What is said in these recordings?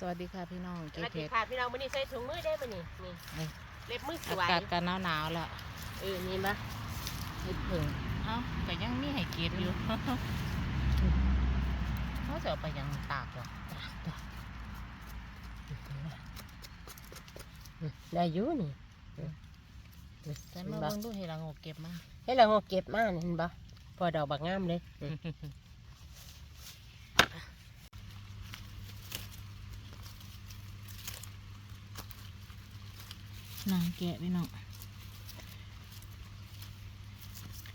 สวัสดีค่ะพี่น้องสเก็บวัสดีเห็ดค่ะพี่น้องวันนี้ใส่ถุงมือได้ปะนี่นี่นี่เล็บมือสอาวยกาศกันหนาวๆแล้วเออนี่ปะเห็ดผึ่งเอ้าแต่ยังมีให้เก็บอยู่เขาจะเอาไปยังตากเหรอได้อยู่นี่แต่มาเบิ่งดูเห็ดละโงกเก็บมาให้เราเอาเก็บมานี่เห็นปะพอดอกบักงามเลย หนังแกะพี่น้อง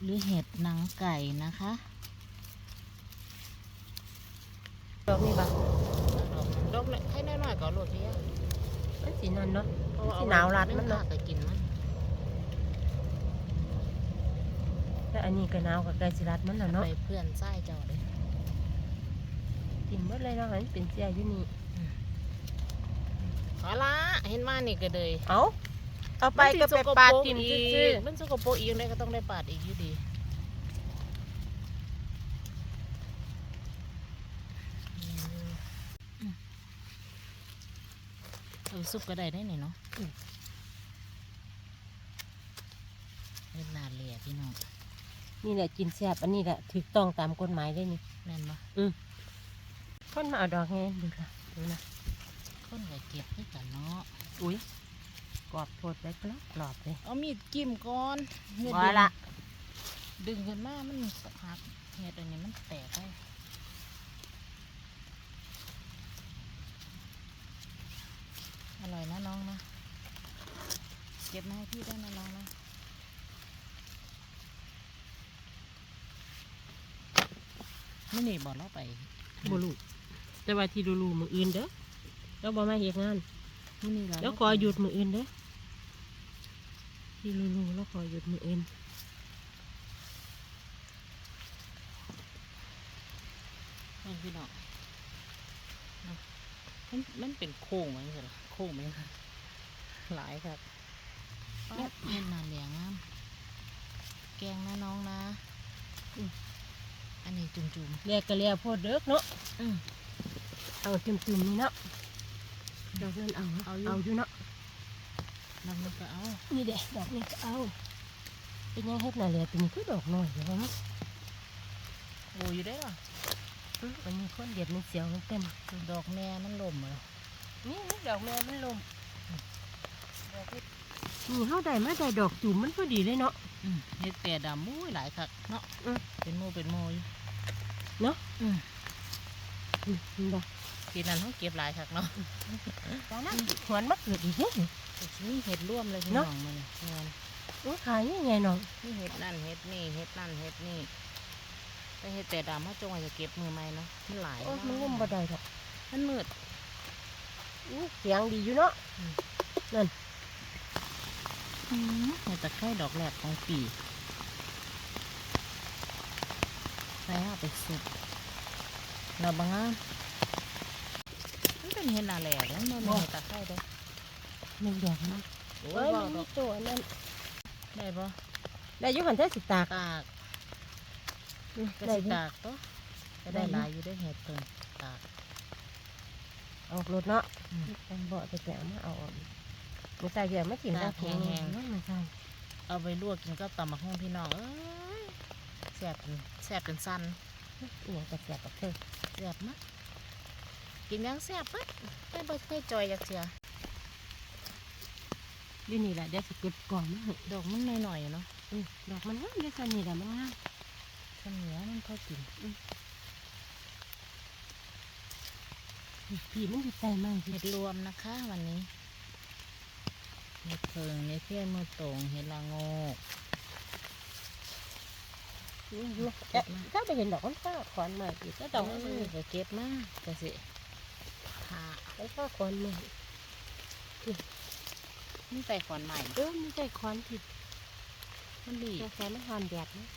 หรือเห็ดหนังไก่นะคะดอกนี่ปะดอกให้น้อยๆก็เอาโลดเดียวมันสีนั่นเนาะเพราะว่าเอาหนาวรัดมันเนาะเนาะก็กินมันแล้วอันนี้ก็หนาวกับไก่สิรัดมันน่ะเนาะไปเพื่อนไส้เจ้าเลยกินหมดเลยเนาะมันเป็นเสียอยู่นี่เอาละเห็นมานี่ก็เลย เอา เอาไปก็ไปปาดทิมอีซื่อกมันสกปรกอีกยังไงก็ต้องได้ปาดอีกอยู่ดีเออซุปก็ได้ได้นี่เนาะเล่นนาเลียพี่น้องๆนี่แหละกินแซ่บอันนี้แหละถูกต้องตามกฎหมายเลยนี่แม่นปะคนมาเอาดอกไงดูค่ะดูนะคนก็เก็บให้กันเนาะ อุ้ย กรอบโพดไปกรอบกรอบเลยเอามีดจิ้มก่อนเฮ็ดว่าละดึงขึ้นมา มันหักเห็ดอันนี้มันแตกไปอร่อยนะน้องนะ เก็บมาให้พี่ได้วยนะน้องนะไม่หนีบอกเราไปบลูแต่ว่าที่ดูลูมืออื่นเด้อแล้วบ่มาเฮ็ดงานไม่หนีแล้วขอหยุดมืออื่นเด้อ ที่ลูลูแล้วขอหยุดมืออื่นมันพี่น้องนะมันมันเป็นโค้งมันเหรอโค้งมันค่ะหลายครับเล่นนานเลี้ยงงามแกงนะน้องนะอืมอันนี้จุ่มๆเรียกก็เรียกโพดเด้อเนาะอืมเอาจุ่มๆนี่เนาะดอกนั้นเอาเนาะเอาอยู่เอาอยู่เนาะ น้ำมันก็เอานี่เด้ดอกนี้ก็เอาเป็นยังเฮ็ดน่ะแหละตัวนี้คือดอกน้อยอยู่ว่ามั้งโอ้อยู่ได้หรออื้อมันมีคนเด็ดมันเสียวมันเต็มดอกแม่มันล่มเหรอนี่นี่ดอกแม่มันลมดอกนี้นี่เฮาได้มาได้ดอกจุ่มมันพอดีเลยเนาะอืมเฮ็ดแต่ดำมุ้ยหลายคักเนาะอืมเป็นโมเป็นโมอยู่เนาะอืมอืมนี่ดอกทีนั้นเขาเก็บหลายคักเนาะตอนนั้นหวนมาเกิดอีกเด้อแต่สิ มีเห็ดร่วมเลยพี่น้เนาะองมันเงินโอ้ขายยังไงน้องนี่เห็ดนั่นเห็ดนี่เห็ดนั่นเห็ดนี่แต่เห็ดแต่ดำเขาจงไว้จะเก็บมือไหมเนาะมันหลายโอ้เนาะมันงมบ่ได้ดอกมันมืดอู้เสียงดีอยู่เนาะอืมเห็ดตะไคร้ดอกแรกของปีใส่เอาไปสุกเราบางงามมันเป็นเห็ดนาแหล่เด้อมันเป็นเห็ดตะไคร้เด้อ หนึ่งดอกนะโอ้เอ้ยยมันมีตัวนั่นได้ปะได้อยุหันเทสิตากตากก็ได้สิอยู่ตากตัวก็ได้หลายอยู่ได้เห็ดเพิ่นตาก ออกรถเนาะอืมเป็นเบาะแต่แกเอามาเอาออกไม่ใส่เดี๋ยวไม่กินตากถุงแห้งๆนั่นไม่ใส่เอาไปลวกกินกับตำมะฮุ่งพี่น้องเอ้ยแซ่บเป็นแซ่บเป็นสั้นอหย่างกระเสียบกับเธอแซ่บมากกินยังแซ่บปั๊ดไม่บ่เคยจอยอยากเสีย ดีนี่แหละเดี๋ยวสิเก็บก่อนนะดอกมันหน่อยๆเนาะอืมดอกมันงามเดี๋ยวสันนี่แหละมันงามข้าวเหนียวมันพอกินพี่มันสิใส่มากเห็ดรวมนะคะ วันนี้เห็ดเพิงเห็ดเพี้ยนมือตรงเห็ดละโงกนี่อยู่เอ๊ะถ้าไปเห็นดอกมันฟ้าขอนมาอีกก็ดอกเอมันอก็เก็บมาก็สิหามันฟ้าขอนมา นี่ใส่ขอนใหม่เออมันใส่ขอนผิดมันดีแต่แค่มันหอนแดดนะ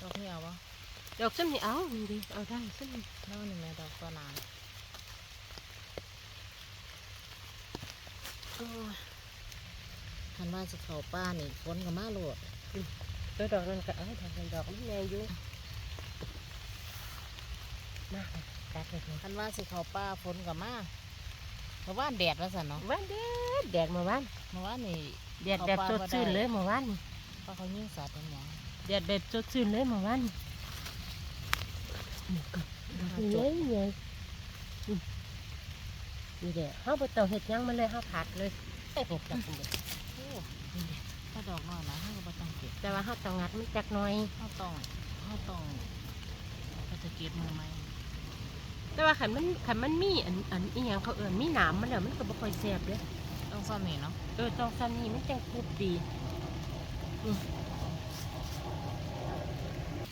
ดอกนี้เอาปะดอกส้มนี่เอานี่ดิเอาได้ส้มนี่แล้วนี่แม่ดอกตัวนานโอ้ยคันว่าจะเข้าป้านี่ฝนก็มาโลดตัวดอกนั้นก็เอาดอกนั้นดอกมันแรงอยู่มาตัดเลยคันว่าสิเข้าป่าฝนก็มา เพราะว่าแดดว่าซั่นเนาะวันแดดแดดเมื่อวานเมื่อวานนี่แดดแบบสดชื่นเลยเมื่อวานนี่เพราะเขายิงสัตว์เป็นหมอแดดแบบสดชื่นเลยเมื่อวานนี่ก็เย้ยเย้ยนี่แหละเฮาบ่ต้องเฮ็ดหยังมันเลยเฮาผัดเลยเฮ็ดจับมันเลยโอ้นี่เด้ถ้าดอกน้อยนะเฮาก็บ่ต้องเก็บแต่ว่าเฮาต้องงัดมันจักหน่อยเฮาต้องเฮาต้องก็จะเก็บมือใหม่ แต่ว่าคันมันคันมันมีอันอันอีหยังเขาเอิ้นมีหนามมันแล้วมันก็บ่ค่อยแซ่บเด้ต้องซ่อมนี่เนาะเออต้องซันนี่มันจังกรุบดีอืม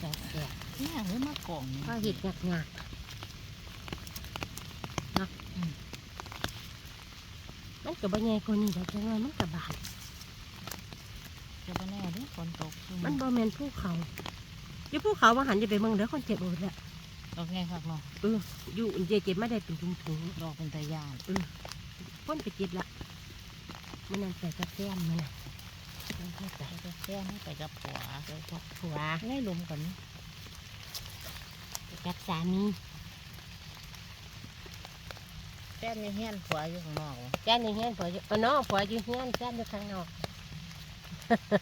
จังแซ่บนี่ยเลยมากล่องนี่ ก็เห็ดหยักหยักเนาะอืม มันกับบะไงกว่านี้แต่จังว่ามันกับบาดจะบ่แน่เด้ฝนตกคือมันบ่แมนภูเขาอยู่ภูเขาว่าหันจะไปเมืองเด้อคนเจ็บหมดแล้ว ดอกไงคักเนาะเอออยู่เจเจ็บมาได้เป็นถุงถุงดอกเป็นตะยานๆเออคนไปเจ็บละมันนั่นใส่กระแก้มมันน่ะมันใส่ไปกับแฟนให้ไปกับผัวใส่กับผัวง่ายลุมกันไปกับสามีแฟนมีเฮียนผัวอยู่ข้างนอกวะแก้นในเฮียนผัวอยู่เออน้องผัวอยู่เฮียนแก้นอยู่ข้างนอก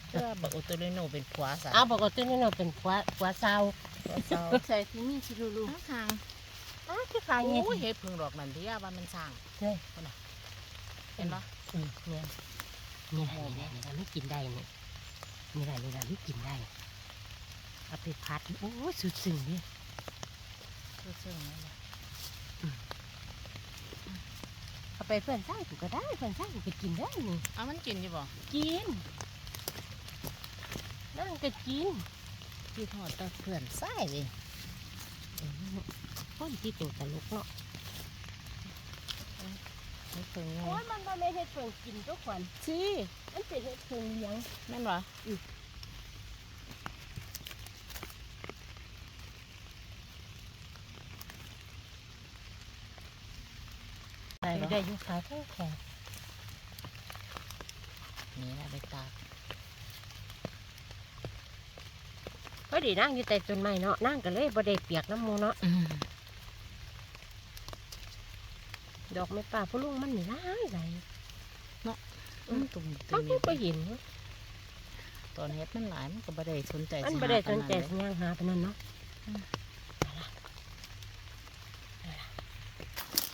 เพื่อบักอุตริโนเป็นผัวสาวเอาบอกว่าตัวนี้เราเป็นผัวผัวเศร้าผัวสาวใส่ที่นี่ชิลูลูทั้งทางอ้าวคือขายโอ้ไงยเฮ็ดพึ่งดอกนั่นที่ยาว่ามันสร้างเฮ้ยเห็นปะอืมเนี่ยนี่แหละนี่แหละนี่แหละไม่กินได้นี่นี่แหละนี่แหละไม่กินได้เอาไปพัดโอ้ยสุดซึ้งเนี่ยคือซึ่งนั่นแหละเอาไปเพื่อนสร้างกูก็ได้เพื่อนสร้างกูก็กินได้นี่เอามันกินอยู่บ่กิน นั่งก็กินพี่ทอดแตะเพื่อนไส้เลยอืมคนที่ตัวตลกเนาะไม่เคยไงโอ้ยมันบ่แม่นเฮ็ดเพิ่งกินทุกวันสิมันเป็นเฮ็ดเพิ่งเลี้ยงแม่นบ่ได้อยู่บ่ได้อยู่ขาแข็งแข็งนี่ละไปตาก พอดีนั่งอยู่ใต้ต้นไม้เนาะนั่งก็เลยบ่ได้เปียกน้ำหมูเนาะดอกไม้ป่าพะลุงมันนี่หลายหลายอืมตุ่มเขาตุ่มก็บ่เห็นตอนเฮ็ดมันหลายมันก็บ่ได้สนใจมันสิบ่ได้หาสนใจปาสัญญางหาปานนั้นเนาะ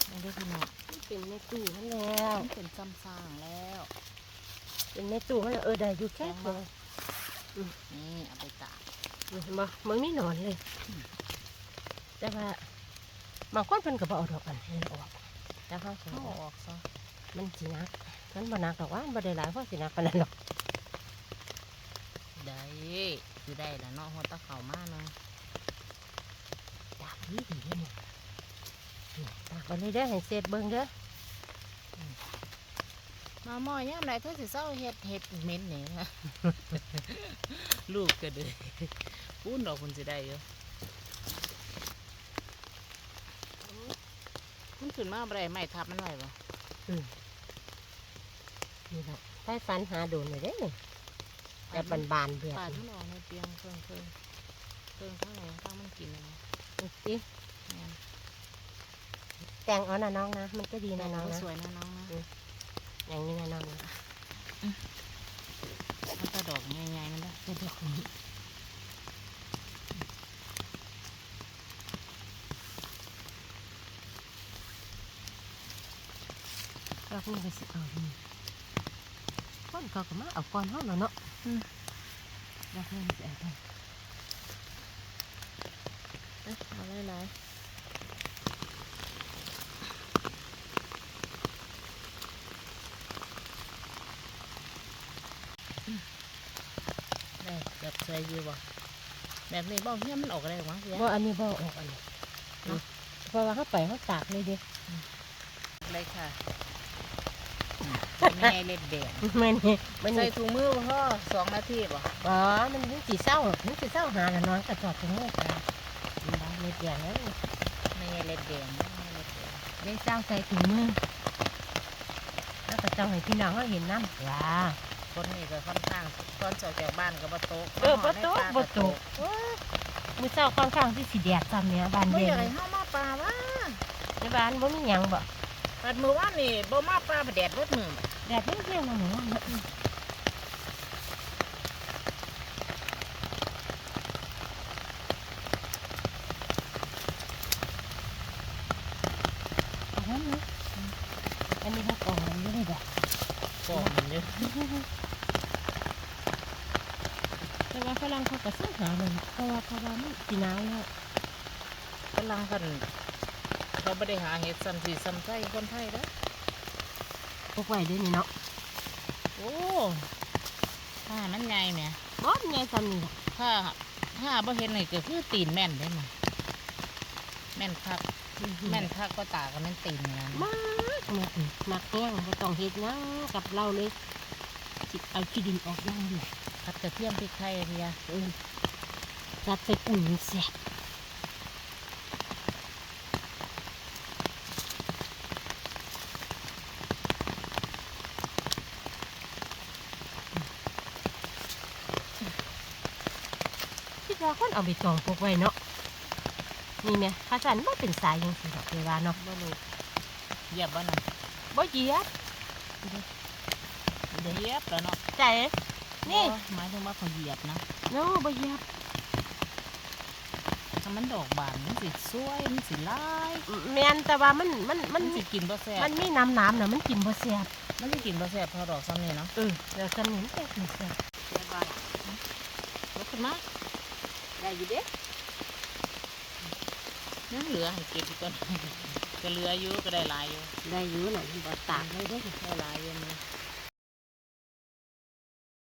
มันได้พี่น้องมันเป็นในตู้มันแล้วมันเป็นซ้ำสร้างแล้ว เป็นในตู้มันแล้วเออได้อยู่แค่แข็งเดีบ่ยวนี่เอาไปตาก เห็นบ่มันมีหนอนเลย แต่ว่าบางคนเพิ่นก็บ่เอาดอกอันให้ออกแต่เฮาสิเอาเอาอออกอกซะมันสิหนักมันบ่หนักดอกว่ามันบ่ได้หลายเพราะสิหนักปานนั้นหรอกได้คือได้แล้วเนาะหัวตะเข่ามาเนาะตากดีดีเด้อนี่นี่ตากไปเลยเด้อให้เสร็จเบิ่งเด้อ มาหม้อยามใดเธอสิเศร้าเฮ็ดเฮ็ดเหม็นนี่ฮะลูกก็เด้อปูนดอกคุณสิได้อยู่มันขึ้นมาบ่ได้ไม้ทับมันไว้บ่นี่ล่ะใต้ฟันหาโดนเลยเด้อนี่แต่บานๆเบียดปาดนี่มันออกในเตียงเครื่องเครื่องเครื่องข้างไหนข้างมันกินนะดูสิแม่นแต่งเอานะน้องนะ มันก็ดีนะน้องก็นะ สวยนะน้องนะ อ อย่างนี้นะน้องนะมันจะดอกใหญ่ๆมันได้จะดอกนี้ดอกนี้ก็สิเอาดีคนเขาก็มาเอาก้อนเฮาแล้วเนาะดอกนี้มันสิเอาไปเอ้ยเอาหลายๆได้ แบบสวยอยู่บ่แบบนี้บ่เฮียมันออกอะไรออกมาเสียว่าอันนี้บ่ออกอันนี้เนาะเพราะว่าเขาไปเขาตากเลยเด้เลยค่ะแม่เล็ดแดงมันนี่มันใส่นี่ถุงมือบ่พ่อสองนาทีบ่อ๋อมันมันสีเศร้ามันสีเศร้าหาแล้วนอนกระจอดตรงนี้กันมันได้เม็ดใหญ่แล้วแม่เล็ดแดงแม่เล็ดแดงได้เศร้าใส่ถุงมือแล้วก็เจ้าให้พี่น้องเขาเห็นน้ำว้า คนนี้ก็ค่อนข้างตอนเช้าจากบ้านก็บ่ตกเออบ่มาหตกในป่าบ่ตกมือเศร้าค่อนข้างที่สีแดดซ้ำเนี้ยบานบ่เย็อยากนให้เฮามาป่าว่าในบ้านบ่มีหยังบ่ปัดมือว่านนี่บ่มาปลาแดดรดมือแดดเที่ยงๆนะหมูว่าเนาะเอาไว้นะอันนี้เขากล่องมันอยู่นี่บ่ กองมันเยอะ แต่ว่าฝรั่งเขาก็ซื้อหาเลยเพราะว่าเขาว่ามันสีหนาวแล้วกำลังกันเขาไม่ได้หาเห็ดซ้ำสีซ้ำไส้คนไทยแล้วพวกไว้เด้วยวนี่เนาะโอ้ถ้ามันใหญ่แหมบ่มันใหญ่ซ้ำนี่ล่ะถ้าถ้าบ่เห็นนี่ก็คือตีนแม่นได้มั้ยแม่นคักแม่นคักก็ตากับแม่นตีนนะมากมากมักแห้งบ่ต้องเฮ็ดหยังกับเราเลยสิเอาขี้ดินออกอย่างเดียว ผัดกระเทียมพริกไทยเรียเออจัดใส่กุ้งนี่แซ่บคิดว่าคนเอาไปตองพกไว้เนาะนี่แหม่ข้าสันบ่เป็นสายยังสิดอกเวลาเนาะบ่รู้เหยียบบ่น่ะบ่เหยียบเหยียบแล้วเนาะใจ นี่บ่หมายถึงว่าเขาเหยียบนะเนาะบ่เหยียบถ้ามันดอกบานมันสิสวยมันสิลายแม่นแต่ว่ามันมันมัมันนสิกินบ่แซ่บมันมีน้ำน้ำน่ะมันกินบ่แซ่บมันสิกินบ่แซ่บเพราะดอกซ้ำนี่เนาะเออแล้วสนิมแซ่บนี่แซ่บเรียบร้อยลุกขึ้นมาได้อยู่เด้ยังเหลือให้เก็บอีกก่อน ก็เหลืออยู่ก็ได้หลายอยู่ได้อยู่น่ะบ่ตากเลยเด้ได้หลายอยู่มัน